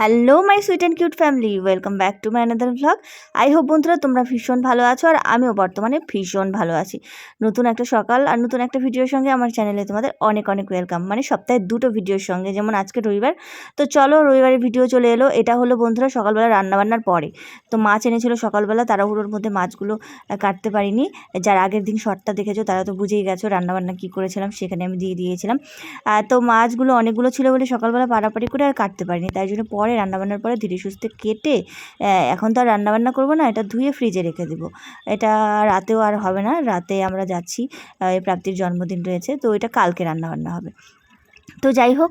hello my sweet and cute family welcome back to my another vlog I hope বন্ধুরা তোমরা ভীষণ ভালো আছো আর আমিও বর্তমানে ভীষণ ভালো আছি। নতুন একটা সকাল আর নতুন একটা ভিডিওর সঙ্গে আমার চ্যানেলে তোমাদের অনেক অনেক ওয়েলকাম মানে সপ্তাহে দুটো ভিডিওর সঙ্গে, যেমন আজকে রবিবার। তো চলো রবিবারের ভিডিও চলে এলো। এটা হলো বন্ধুরা সকালবেলা রান্নাবান্নার পরে। তো মাছ এনেছিল সকালবেলা তাড়াহুড়োর মধ্যে মাছগুলো কাটতে পারিনি। যার আগের দিন শর্টটা দেখেছ, তারা তো বুঝেই গেছো রান্নাবান্না কী করেছিলাম, সেখানে আমি দিয়ে দিয়েছিলাম। তো মাছগুলো অনেকগুলো ছিল বলে সকালবেলা পাড়াপাড়ি করে আর কাটতে পারিনি। তাই জন্য পরে রান্নাবান্নার পরে ধীরে সুস্থে কেটে এখন তো আর রান্নাবান্না করব না, এটা ধুয়ে ফ্রিজে রেখে দেবো। এটা রাতেও আর হবে না, রাতে আমরা যাচ্ছি প্রাপ্তির জন্মদিন রয়েছে, তো এটা কালকে রান্নাবান্না হবে। তো যাই হোক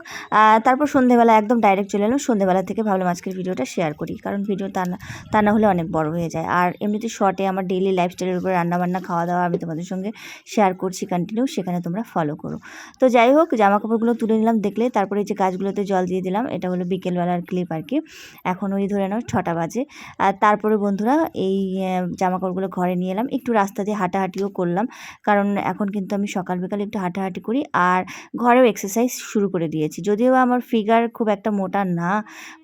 তারপর সন্ধেবেলা একদম ডাইরেক্ট চলে এলাম। সন্ধেবেলা থেকে ভাবলাম আজকের ভিডিওটা শেয়ার করি, কারণ ভিডিও তা না তা না হলে অনেক বড় হয়ে যায়। আর এমনিতে শর্টে আমার ডেইলি লাইফস্টাইলের উপরে রান্নাবান্না খাওয়া দাওয়া আমি তোমাদের সঙ্গে শেয়ার করছি কন্টিনিউ সেখানে তোমরা ফলো করো। তো যাই হোক জামা কাপড়গুলো তুলে নিলাম দেখলে, তারপরে যে গাছগুলোতে জল দিয়ে দিলাম, এটা হলো বিকেলবেলার ক্লিপ আর কি। এখন ওই ধরে নাও ছটা বাজে। আর তারপরে বন্ধুরা এই জামা কাপড়গুলো ঘরে নিয়ে এলাম। একটু রাস্তা দিয়ে হাঁটাহাঁটিও করলাম, কারণ এখন কিন্তু আমি সকাল বিকাল একটু হাঁটাহাঁটি করি। আর ঘরেও এক্সারসাইজ শুরু করে দিয়েছি। যদিও আমার ফিগার খুব একটা মোটা না,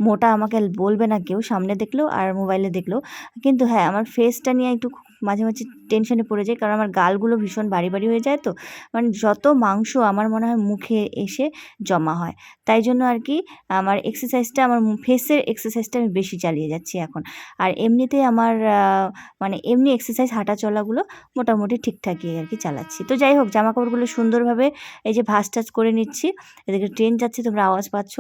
মোটা আমাকে বলবে না কেউ, সামনে দেখলেও আর মোবাইলে দেখলেও। কিন্তু হ্যাঁ আমার ফেসটা নিয়ে একটু মাঝে মাঝে টেনশনে পড়ে যাই, কারণ আমার গালগুলো ভীষণ ভারী বাড়ি হয়ে যায় তো। মানে যত মাংস আমার মনে হয় মুখে এসে জমা হয়। তাই জন্য আর কি আমার এক্সারসাইজটা আমার ফেসের এক্সারসাইজটা আমি বেশি চালিয়ে যাচ্ছি এখন। আর এমনিতে আমার মানে এমনি এক্সারসাইজ হাঁটা চলাগুলো মোটামুটি ঠিকঠাকই আর কি চালাচ্ছি। তো যাই হোক জামা কাপড়গুলো সুন্দরভাবে এই যে ভাঁজ টাজ করে নিচ্ছি, এদিকে ট্রেন যাচ্ছে, তোমরা আওয়াজ পাচ্ছ।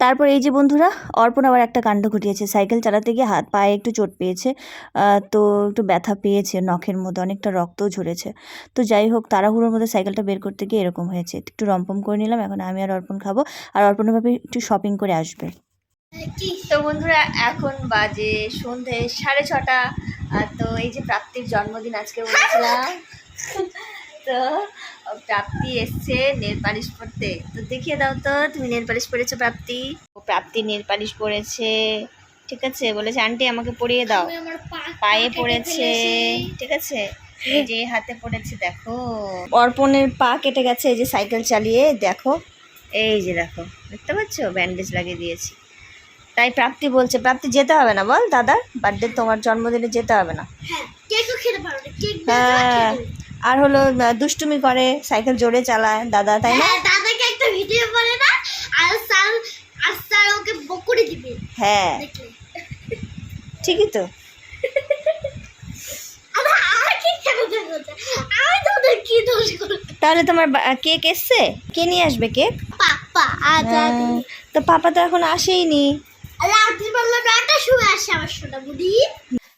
তারপর এই যে বন্ধুরা, অর্পণ আবার একটা কাণ্ড ঘটিয়েছে। সাইকেল চালাতে গিয়ে হাত, পায়ে একটু চোট পেয়েছে। তো একটু ব্যথা পেয়েছে নখের মধ্যে, অনেকটা রক্তও ঝরেছে। তো যাই হোক, তাড়াহুড়োর মধ্যে সাইকেলটা বের করতে গিয়ে এরকম হয়েছে। একটু রম্পম করে নিলাম, এখন আমি আর অর্পণ খাব। আর অর্পণ ভাবে একটু শপিং করে আসবে। তো বন্ধুরা, এখন বাজে সন্ধে সাড়ে ছটা। তো এই যে প্রাপ্তির জন্মদিন আজকে বলেছিলাম। তো প্রাপ্তি এসছে নেল পালিশ পরতে। তো দেখিয়ে দাও তো তুমি নেল পালিশ পরেছো প্রাপ্তি? ও প্রাপ্তি নেল পালিশ পরেছে। ঠিক আছে বলেছে আন্টি আমাকে পরিয়ে দাও। পায়ে পড়েছে। ঠিক আছে যে হাতে পড়েছে দেখো। অর্পণের পা কেটে গেছে এই যে সাইকেল চালিয়ে দেখো। এই যে দেখো দেখতে পাচ্ছ? ব্যান্ডেজ লাগিয়ে দিয়েছি। তাই প্রাপ্তি বলছে প্রাপ্তি যেতে হবে না বল দাদার বার্থডে তোমার জন্মদিনে যেতে হবে না। হ্যাঁ হ্যাঁ আর হলো দুষ্টুমি করে সাইকেল জোরে চালায় দাদা তাই না? হ্যাঁ দাদাকে একটা ভিডিও বলে না আর স্যার আর স্যার ওকে বকুড়ি দিবে। হ্যাঁ। ঠিকই তো। তাহলে তোমার কেক এসছে? কে নিয়ে আসবে কেক? পাপা আজ তো পাপা তো এখন আসেইনি। রাত্রি বেলা নটার সময় আসে আমার সোনা বুড়ি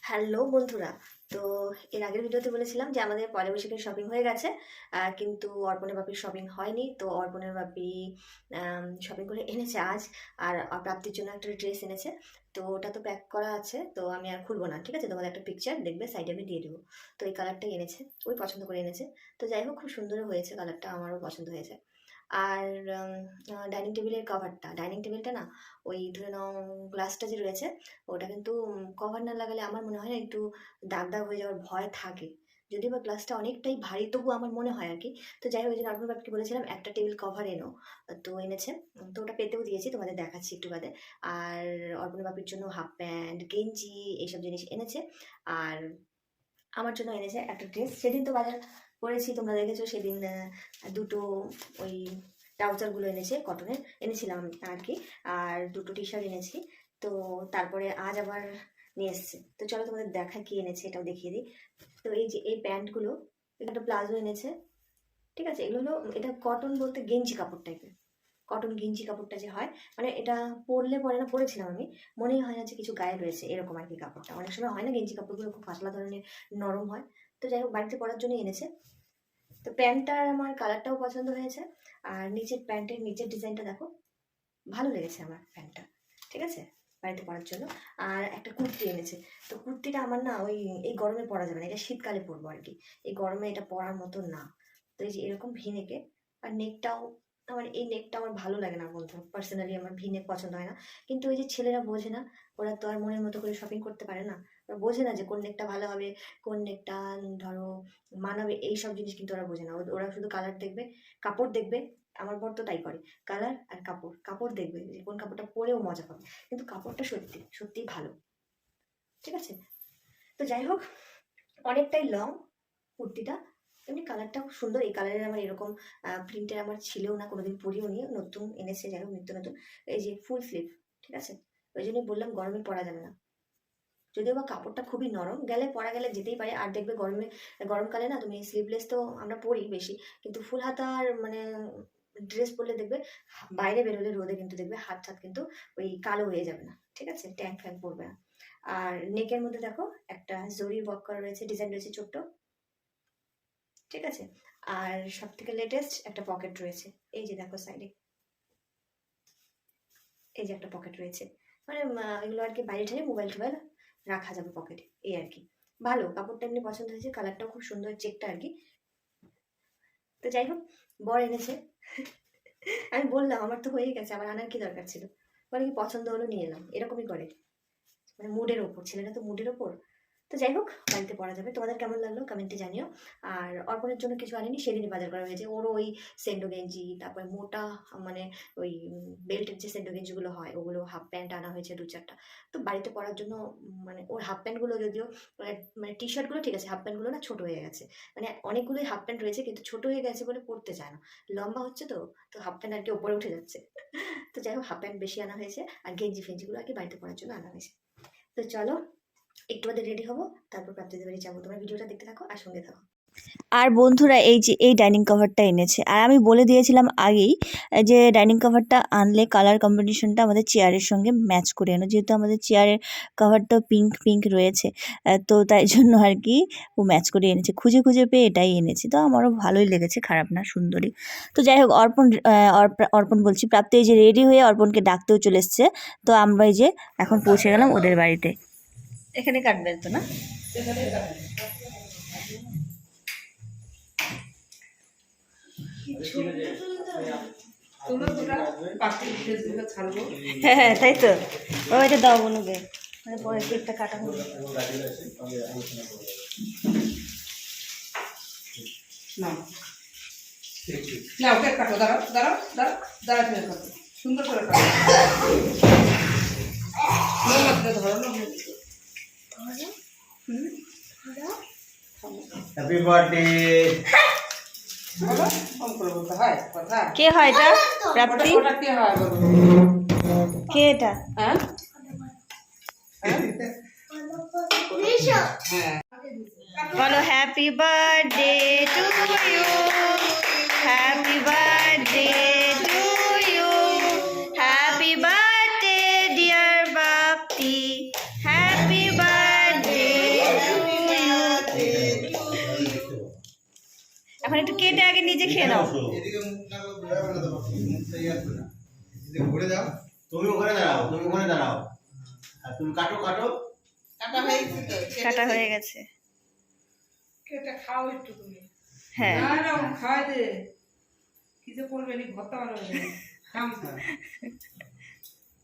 হ্যালো বন্ধুরা তো এর আগের ভিডিওতে বলেছিলাম যে আমাদের পয়লা বৈশাখের শপিং হয়ে গেছে কিন্তু অর্পণের বাপির শপিং হয়নি। তো অর্পণের বাপি শপিং করে এনেছে আজ, আর প্রাপ্তির জন্য একটা ড্রেস এনেছে। তো ওটা তো প্যাক করা আছে, তো আমি আর খুলবো না, ঠিক আছে? তোমাদের একটা পিকচার দেখবে সাইডে আমি দিয়ে দেবো। তো এই কালারটাই এনেছে, ওই পছন্দ করে এনেছে। তো যাই হোক, খুব সুন্দর হয়েছে কালারটা আমারও পছন্দ হয়েছে। আর ডাইনিং টেবিলের কভারটা ডাইনিং টেবিলটা না, ওই ধরে নাও গ্লাসটা যে রয়েছে, ওটা কিন্তু কভার না লাগালে আমার মনে হয় একটু দাগ দাগ হয়ে যাওয়ার ভয় থাকে। যদি বা গ্লাসটা অনেকটাই ভারী তবু আমার মনে হয় আর কি তো যাই হোক, ওই জন্য বাপকে বলেছিলাম, একটা টেবিল কভার এনো। তো এনেছে। তো ওটা পেতেও দিয়েছি, তোমাদের দেখাচ্ছি একটু বাদে। আর অর্পণ বাপির জন্য হাফ প্যান্ট গেঞ্জি, এইসব জিনিস এনেছে। আর আমার জন্য এনেছে একটা ড্রেস সেদিন তো বাজার করেছি তোমরা দেখেছ সেদিন দুটো ওই ট্রাউজারগুলো এনেছে কটনের এনেছিলাম আর কি আর দুটো টি শার্ট এনেছি, তো তারপরে আজ আবার নিয়ে এসছে। তো চলো তোমাদের দেখা কি এনেছে, এটাও দেখিয়ে দিই। তো এই যে, এই প্যান্টগুলো একটা প্লাজো এনেছে, ঠিক আছে? এগুলো হলো, এটা কটন বলতে গেঞ্জি কাপড় টাইপের কটন গেঞ্জি কাপড়টা যে হয় মানে এটা পরলে পরে না, পরেছিলাম আমি, মনেই হয় না যে কিছু গায়ে রয়েছে, এরকম আর কি কাপড়টা। অনেক সময় হয় না গেঞ্জি কাপড়গুলো খুব পাতলা ধরনের নরম হয় তো যাই হোক, বাড়িতে পরার জন্য এনেছে। তো প্যান্টটার আমার কালারটাও পছন্দ হয়েছে। আর নিচের প্যান্টের নিচের ডিজাইনটা দেখো, ভালো লেগেছে আমার প্যান্টটা, ঠিক আছে? বাড়িতে পরার জন্য। আর একটা কুর্তি এনেছে। তো কুর্তিটা আমার না ওই, এই গরমে পরা যাবে না, এটা শীতকালে পরবো আর কি। এই গরমে এটা পরার মতো না। তো এই যে এরকম ভিনেকে, আর নেকটাও, আমার এই নেকটা আমার ভালো লাগে না বলতে পার্সোনালি আমার ভি নেক পছন্দ হয় না। কিন্তু ওই যে ছেলেরা বোঝে না, ওরা তো আর মনের মতো করে শপিং করতে পারে না। বোঝে না যে কোন নেকটা ভালো হবে, কোন নেকটা ধরো মানাবে এই সব জিনিস কিন্তু ওরা বোঝে না। ওরা- শুধু কালার দেখবে, কাপড় দেখবে, আমার বর তো তাই করে। কালার আর কাপড় কাপড় দেখবে যে কোন কাপড়টা পরেও মজা পাবে। কিন্তু কাপড়টা সত্যি, সত্যিই ভালো। ঠিক আছে? তো যাই হোক, অনেকটাই লং কুর্তিটা। এমনি কালারটা খুব সুন্দর। এই কালারের আমার এরকম প্রিন্টের আমার ছিলও না, কোনোদিন পরিও নি। নতুন এনেছে, যাই হোক, নিত্য নতুন। এই যে ফুল স্লিভ ঠিক আছে? ওই জন্যই বললাম গরমে পরা যাবে না। যদিও বা কাপড়টা খুবই নরম, গেলে পরা গেলে যেতেই পারে। আর দেখবে গরমে, গরমকালে না তুমি স্লিভলেস তো আমরা পরি বেশি, কিন্তু ফুল হাতার মানে ড্রেস পরলে দেখবে বাইরে বেরোলে রোদে কিন্তু দেখবে হাত হাত কিন্তু ওই কালো হয়ে যাবে না, ঠিক আছে? ট্যাঙ্ক ফ্যাঙ্ক পড়বে না। আর নেকের মধ্যে দেখো একটা জরি ওয়ার্ক করা রয়েছে ডিজাইন রয়েছে ছোট্ট, ঠিক আছে? আর সব থেকে লেটেস্ট একটা পকেট রয়েছে, এই যে দেখো সাইডে এই যে একটা পকেট রয়েছে। মানে এগুলো আর কি বাইরে ঠেলে মোবাইল টোবাইল রাখা যাবে পকেটে, এই আর কি। ভালো, কাপড়টা এমনি পছন্দ হয়েছে কালারটাও খুব সুন্দর চেকটা আর কি। তো যাই হোক, বর এনেছে। আমি বললাম, আমার তো হয়ে গেছে আমার আনার কি দরকার ছিল? বলে, কি পছন্দ হলো নিয়ে এলাম এরকমই করে। মানে মুডের ওপর, ছেলেটা তো মুডের ওপর। তো যাই হোক, বাড়িতে পড়া যাবে। তোমাদের কেমন লাগল? কমেন্টে জানিও। আর অর্পণের জন্য কিছু আনিনি সেদিনই বাজার করা হয়েছে। ওরও ওই সেন্ডো গেঞ্জি, তারপরে মোটা মানে ওই বেল্টের যে সেন্ডো গেঞ্জিগুলো হয়, ওগুলো হাফ প্যান্ট আনা হয়েছে দু চারটা। তো বাড়িতে পরার জন্য মানে ওর হাফ প্যান্টগুলো যদিও মানে টি শার্টগুলো ঠিক আছে হাফ প্যান্টগুলো না ছোটো হয়ে গেছে। মানে অনেকগুলোই হাফ প্যান্ট রয়েছে, কিন্তু ছোট হয়ে গেছে বলে পরতে চায় না। লম্বা হচ্ছে তো তো হাফ প্যান্ট আর কি ওপরে উঠে যাচ্ছে। তো যাই হোক হাফ প্যান্ট বেশি আনা হয়েছে, আর গেঞ্জি ফেঞ্জিগুলো আর কি বাড়িতে পরার জন্য আনা হয়েছে। তো চলো একটু বাদে রেডি হব, তারপর প্রাপ্তিদের বাড়ি যাব। তোমরা ভিডিওটা দেখতে থাকো আর সঙ্গে থাকো। আর বন্ধুরা, এই যে, এই ডাইনিং কভারটা এনেছে। আর আমি বলে দিয়েছিলাম আগেই যে ডাইনিং কভারটা আনলে কালার কম্বিনেশনটা আমাদের চেয়ারের সঙ্গে ম্যাচ করে এনো যেহেতু আমাদের চেয়ারের কভারটা পিঙ্ক পিঙ্ক রয়েছে তো তাই জন্য আর কি ও ম্যাচ করে এনেছে। খুঁজে খুঁজে পেয়ে এটাই এনেছি। তো আমারও ভালোই লেগেছে, খারাপ না সুন্দরী তো যাই হোক, অর্পণ অর্পণ বলছি, প্রাপ্তি এই যে রেডি হয়ে অর্পণকে ডাকতেও চলে এসছে। তো আমরা এই যে এখন পৌঁছে গেলাম ওদের বাড়িতে। এখানে কাটবেন তো না? হ্যাঁ হ্যাঁ তাই তো। ও, এটা দাও বনুকে। মানে পরে কেকটা কাটা হবে না না ওকে কাটো। দাঁড়াও দাঁড়াও দাঁড়াও দাঁড়া সুন্দর করে। হ্যাপি বার্থডে কে হয় এটা? প্রাপ্তি? কে এটা? হ্যাঁ বলো happy birthday to you happy birthday কেটে আগে নিজে খেয়ে নাও। এদিকে মুখ না। করে ঘুরে দাও তুমি ওখানে দাঁড়াও তুমি ওখানে দাঁড়াও। আর তুমি কাটো কাটো। কাটা হয়ে গেছে তো কাটা হয়ে গেছে। কেটে খাও একটু তুমি। হ্যাঁ। না না ও খাওয়াই দে। কি যে করবে নি ভর্তা বানাবে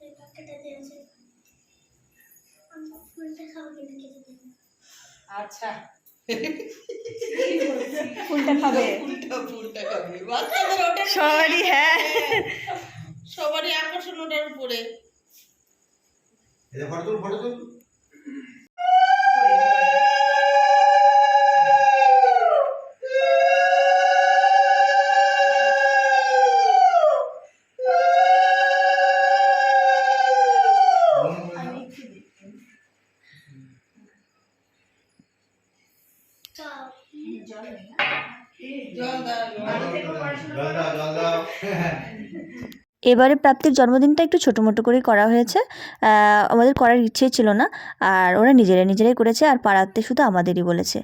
এই প্যাকেটটা দিয়েছে আমরা ফুলটা খাব। ফুলটা খাবে। বাচ্চাদের ওটা সবারই হ্যাঁ। সবারই আকর্ষণ ওটার উপরে। ফটো তুল ফটো তুল। এবারে প্রাপ্তির জন্মদিনটা একটু ছোটো মোটো করেই করা হয়েছে। আমাদের করার ইচ্ছে ছিল না, আর ওরা নিজেরাই নিজেরাই করেছে, আর পাড়াতে শুধু আমাদেরই বলেছে।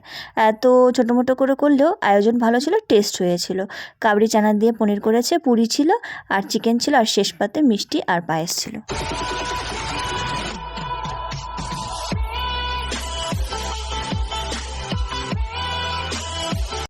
তো ছোটো মোটো করে করলেও আয়োজন ভালো ছিল, টেস্ট হয়েছিল। কাবড়ি চানা দিয়ে পনির করেছে, পুরি ছিল, আর চিকেন ছিল, আর শেষ পাতে মিষ্টি আর পায়েস ছিল।